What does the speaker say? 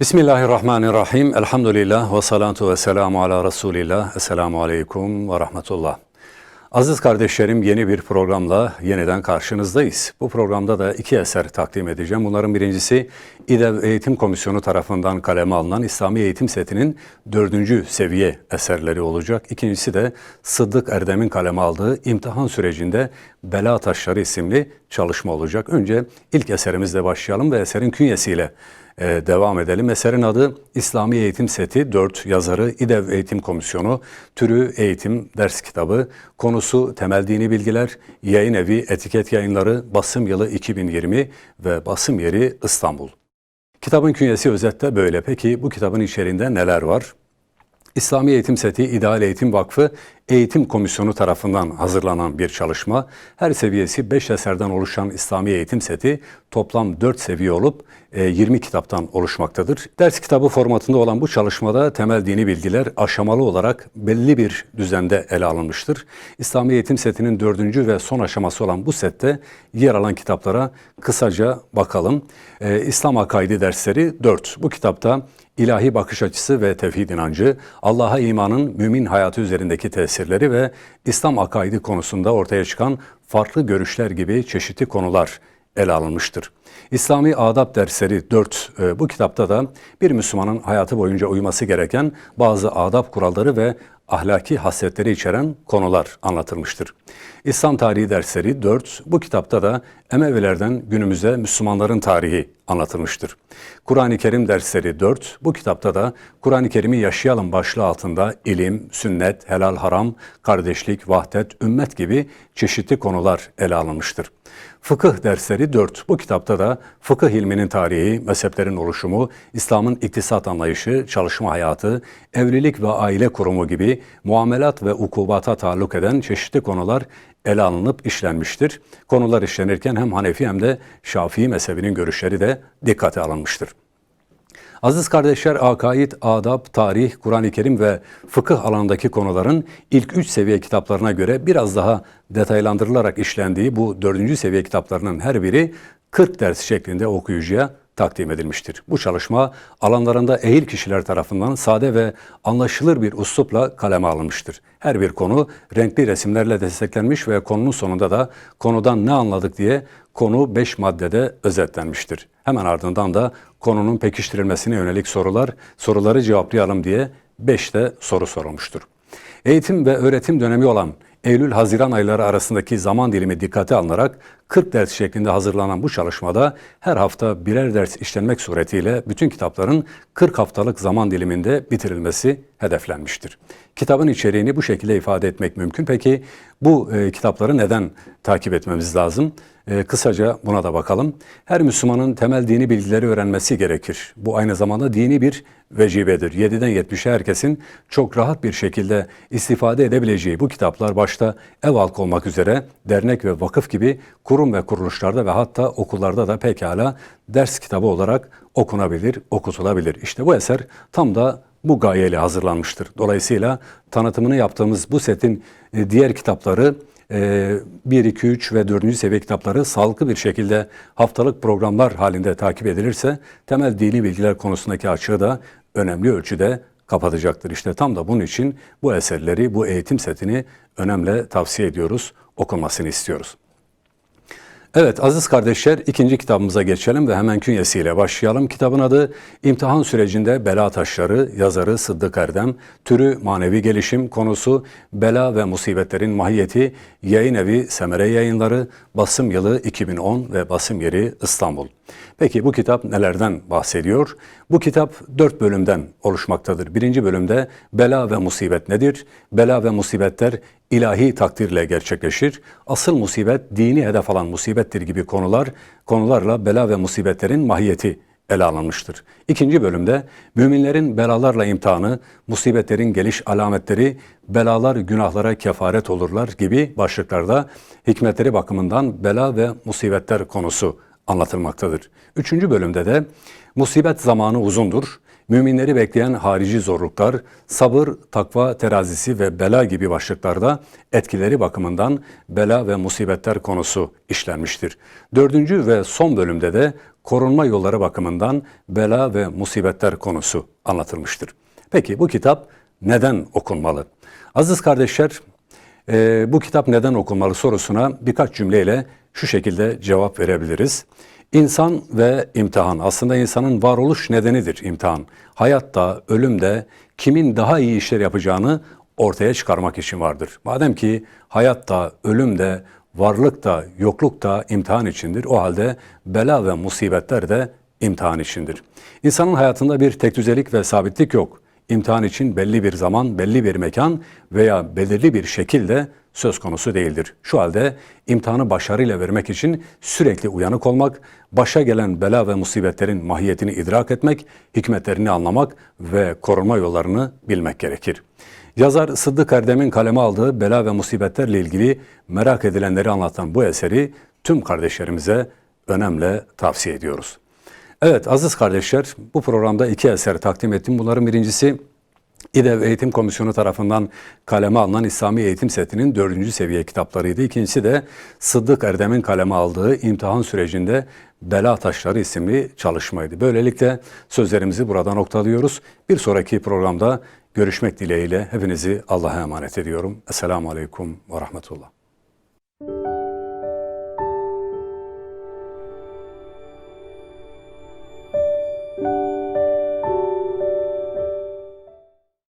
Bismillahirrahmanirrahim. Elhamdülillah ve salatu ve selamu ala Resulillah. Esselamu aleyküm ve rahmetullah. Aziz kardeşlerim yeni bir programla yeniden karşınızdayız. Bu programda da iki eser takdim edeceğim. Bunların birincisi İDEV Eğitim Komisyonu tarafından kaleme alınan İslami Eğitim Seti'nin dördüncü seviye eserleri olacak. İkincisi de Sıddık Erdem'in kaleme aldığı imtihan sürecinde Bela Taşları isimli çalışma olacak. Önce ilk eserimizle başlayalım ve eserin künyesiyle ee, devam edelim. Eserin adı İslami Eğitim Seti 4 yazarı İDEV Eğitim Komisyonu, türü eğitim ders kitabı, konusu temel dini bilgiler, yayın evi etiket yayınları, basım yılı 2020 ve basım yeri İstanbul. Kitabın künyesi özette böyle. Peki bu kitabın içerisinde neler var? İslami Eğitim Seti İdeal Eğitim Vakfı Eğitim Komisyonu tarafından hazırlanan bir çalışma. Her seviyesi 5 eserden oluşan İslami Eğitim Seti toplam 4 seviye olup 20 e, kitaptan oluşmaktadır. Ders kitabı formatında olan bu çalışmada temel dini bilgiler aşamalı olarak belli bir düzende ele alınmıştır. İslami Eğitim Seti'nin dördüncü ve son aşaması olan bu sette yer alan kitaplara kısaca bakalım. Ee, İslam Akaidi dersleri 4. Bu kitapta ilahi bakış açısı ve tevhid inancı, Allah'a imanın mümin hayatı üzerindeki tesirleri ve İslam akaidi konusunda ortaya çıkan farklı görüşler gibi çeşitli konular ele alınmıştır. İslami Adab dersleri 4 e, bu kitapta da bir Müslümanın hayatı boyunca uyması gereken bazı adab kuralları ve ahlaki hasletleri içeren konular anlatılmıştır. İslam tarihi dersleri 4 bu kitapta da Emevilerden günümüze Müslümanların tarihi anlatılmıştır. Kur'an-ı Kerim dersleri 4 bu kitapta da Kur'an-ı Kerim'i yaşayalım başlığı altında ilim, sünnet, helal haram, kardeşlik, vahdet, ümmet gibi çeşitli konular ele alınmıştır. Fıkıh dersleri 4. Bu kitapta da fıkıh ilminin tarihi, mezheplerin oluşumu, İslam'ın iktisat anlayışı, çalışma hayatı, evlilik ve aile kurumu gibi muamelat ve ukubata taalluk eden çeşitli konular ele alınıp işlenmiştir. Konular işlenirken hem Hanefi hem de Şafii mezhebinin görüşleri de dikkate alınmıştır. Aziz kardeşler, akaid, adab, tarih, Kur'an-ı Kerim ve fıkıh alanındaki konuların ilk üç seviye kitaplarına göre biraz daha detaylandırılarak işlendiği bu dördüncü seviye kitaplarının her biri 40 ders şeklinde okuyucuya takdim edilmiştir. Bu çalışma alanlarında ehil kişiler tarafından sade ve anlaşılır bir uslupla kaleme alınmıştır. Her bir konu renkli resimlerle desteklenmiş ve konunun sonunda da konudan ne anladık diye konu 5 maddede özetlenmiştir. Hemen ardından da konunun pekiştirilmesine yönelik sorular, soruları cevaplayalım diye 5 de soru sorulmuştur. Eğitim ve öğretim dönemi olan Eylül-Haziran ayları arasındaki zaman dilimi dikkate alınarak 40 ders şeklinde hazırlanan bu çalışmada her hafta birer ders işlenmek suretiyle bütün kitapların 40 haftalık zaman diliminde bitirilmesi hedeflenmiştir. Kitabın içeriğini bu şekilde ifade etmek mümkün. Peki bu e, kitapları neden takip etmemiz lazım? E, kısaca buna da bakalım. Her Müslümanın temel dini bilgileri öğrenmesi gerekir. Bu aynı zamanda dini bir vecibedir. 7'den 70'e herkesin çok rahat bir şekilde istifade edebileceği bu kitaplar başta ev halkı olmak üzere dernek ve vakıf gibi kurum ve kuruluşlarda ve hatta okullarda da pekala ders kitabı olarak okunabilir, okutulabilir. İşte bu eser tam da bu gayeyle hazırlanmıştır. Dolayısıyla tanıtımını yaptığımız bu setin e, diğer kitapları 1, 2, 3 ve 4. seviye kitapları sağlıklı bir şekilde haftalık programlar halinde takip edilirse temel dini bilgiler konusundaki açığı da önemli ölçüde kapatacaktır. İşte tam da bunun için bu eserleri, bu eğitim setini önemli tavsiye ediyoruz, okunmasını istiyoruz. Evet aziz kardeşler ikinci kitabımıza geçelim ve hemen künyesiyle başlayalım. Kitabın adı İmtihan Sürecinde Bela Taşları, yazarı Sıddık Erdem, türü manevi gelişim, konusu bela ve musibetlerin mahiyeti, yayın evi Semere Yayınları, basım yılı 2010 ve basım yeri İstanbul. Peki bu kitap nelerden bahsediyor? Bu kitap dört bölümden oluşmaktadır. Birinci bölümde bela ve musibet nedir? Bela ve musibetler ilahi takdirle gerçekleşir. Asıl musibet dini hedef alan musibettir gibi konular, konularla bela ve musibetlerin mahiyeti ele alınmıştır. İkinci bölümde müminlerin belalarla imtihanı, musibetlerin geliş alametleri, belalar günahlara kefaret olurlar gibi başlıklarda hikmetleri bakımından bela ve musibetler konusu anlatılmaktadır. Üçüncü bölümde de musibet zamanı uzundur, müminleri bekleyen harici zorluklar, sabır, takva terazisi ve bela gibi başlıklarda etkileri bakımından bela ve musibetler konusu işlenmiştir. Dördüncü ve son bölümde de korunma yolları bakımından bela ve musibetler konusu anlatılmıştır. Peki bu kitap neden okunmalı? Aziz kardeşler, e, bu kitap neden okunmalı sorusuna birkaç cümleyle şu şekilde cevap verebiliriz. İnsan ve imtihan aslında insanın varoluş nedenidir imtihan. Hayatta, ölümde kimin daha iyi işler yapacağını ortaya çıkarmak için vardır. Madem ki hayatta, ölümde, varlık da, yokluk da imtihan içindir. O halde bela ve musibetler de imtihan içindir. İnsanın hayatında bir tek düzelik ve sabitlik yok. İmtihan için belli bir zaman, belli bir mekan veya belirli bir şekilde söz konusu değildir. Şu halde imtihanı başarıyla vermek için sürekli uyanık olmak, başa gelen bela ve musibetlerin mahiyetini idrak etmek, hikmetlerini anlamak ve korunma yollarını bilmek gerekir. Yazar Sıddık Erdem'in kaleme aldığı bela ve musibetlerle ilgili merak edilenleri anlatan bu eseri tüm kardeşlerimize önemle tavsiye ediyoruz. Evet aziz kardeşler bu programda iki eser takdim ettim. Bunların birincisi İDEV Eğitim Komisyonu tarafından kaleme alınan İslami Eğitim Seti'nin dördüncü seviye kitaplarıydı. İkincisi de Sıddık Erdem'in kaleme aldığı imtihan sürecinde Bela Taşları isimli çalışmaydı. Böylelikle sözlerimizi burada noktalıyoruz. Bir sonraki programda görüşmek dileğiyle hepinizi Allah'a emanet ediyorum. Esselamu Aleyküm ve Rahmetullah.